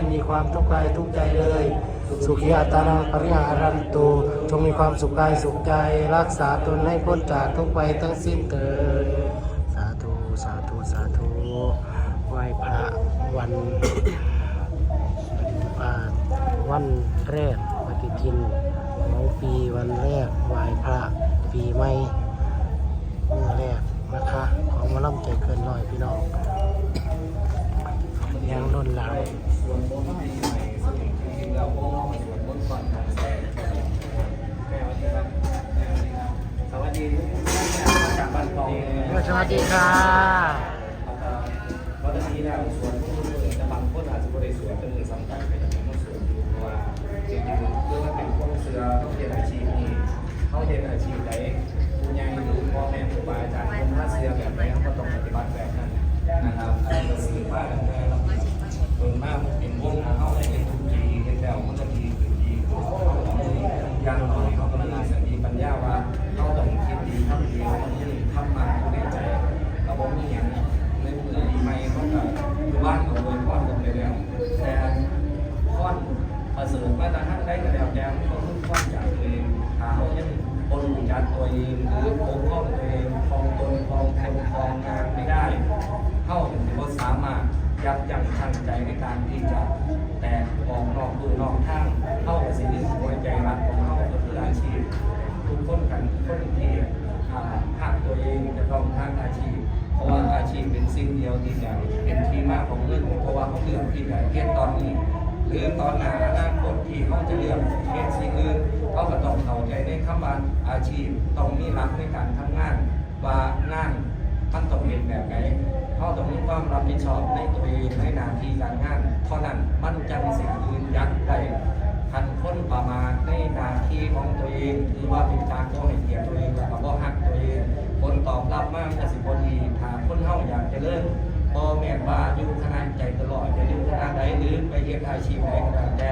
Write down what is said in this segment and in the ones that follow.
ไม่มีความทุกข์กายทุกข์ใจเลย สุขีอัตานังปริหารันตุจงมีความสุขกายสุขใจ รักษาตนให้พ้นจากทุกข์ไปทั้งสิ้นเถิดสาธุสาธุสาธุไหว้พระวันวันแรกปฏิทินของปีวันแรกไหว้พระปีใหม่ หลามนโมไม่ใหม่ซึ่งจริงๆเราคงต้องมาสวดมนต์ก่อนทำแม่แม่วัสดีครับแม่วัสดีครับสวัสดีทุกท่านเนี่มาจากบ้านกองเลยสวัสดีค่ะเพราะตอนนี้เนี่ยสวนผู้อื่บางคนอาจจะไม่ได้สวนเป็นเรื่อสำคัญเป็นอย่างนั้นสวนอยู่เพราะว่าจริงๆเรื่องมันเป็นพวกเสือเขาเรียนอาชีพนี้เขาเรียนอาชีพไหนผู้ใหญ่หรือพ่อแม่ครูบาอาจารย์คนถ้าเสือแบบไหน มาตรฐานได้ก็แล้วแต่เขาคือก้อนจากตัวเองหาเขายังบนจัดตัวเองหรือปกป้องตัวเองครองตนครองคนครองงานไม่ได้ เข้าถึงว่าสามารถยับยั้งชั่งใจในการที่จะแตกออกนอกดูนอกทางเข้ากับสิ่งที่หัวใจรักของเขาก็คืออาชีพทุกคนกันคนที่อ่าหักตัวเองจะต้องทางอาชีพ เพราะว่าอาชีพเป็นสิ่งเดียวที่จะเป็นที่มากของเงินเพราะว่าเขาเลือกที่จะเฮ็ดตอนนี้ หรือตอนหนาอนาคตที่เขาจะเลือกเฮ็ดสิ่งอื่นเขาก็ต้องเข้าใจในคำว่าอาชีพต้องมีหลักในการทำงานว่างานมันต้องเป็นแบบไหนเขาต้องมีความรับผิดชอบในตัวเองในหน้าที่การงานเพราะนั้นมันจะมีสิ่งยืนยันได้คันค้นประมาทในหน้าที่ของตัวเองหรือว่าเป็นการโกให้เกียรติตัวเองแล้วก็หักตัวเองคนตอบรับมากจะสิบดี ว่าอยู่คณะใจตลอดจะอยู่คณะใดหรือไปเฮ็ดอาชีพใดก็แล้วแต่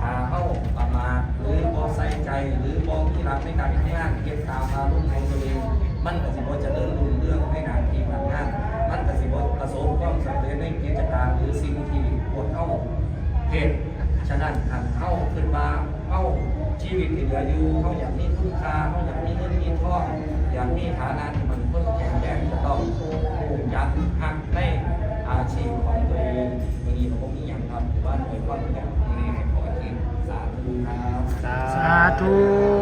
ถ้าเข้าประมาทหรือบ่ใส่ใจหรือบ่มีหลักในการงานเก็บตามอารมณ์ของตัวเองมันก็สิบ่เจริญรุ่งเรื่องในหน้าที่การงาน มันก็สิบ่ประสบความสำเร็จในกิจการหรือสิ่งที่พวกเข้าเฮ็ดฉะนั้นคันเฮาขึ้นมาเฮาชีวิตที่เหลืออยู่เฮาอยากมีคุณค่าเฮาอยากมีเงินมีทองอยากมีฐานะที่มันเพิ่มแข็งแรงจะต้อ สาธุ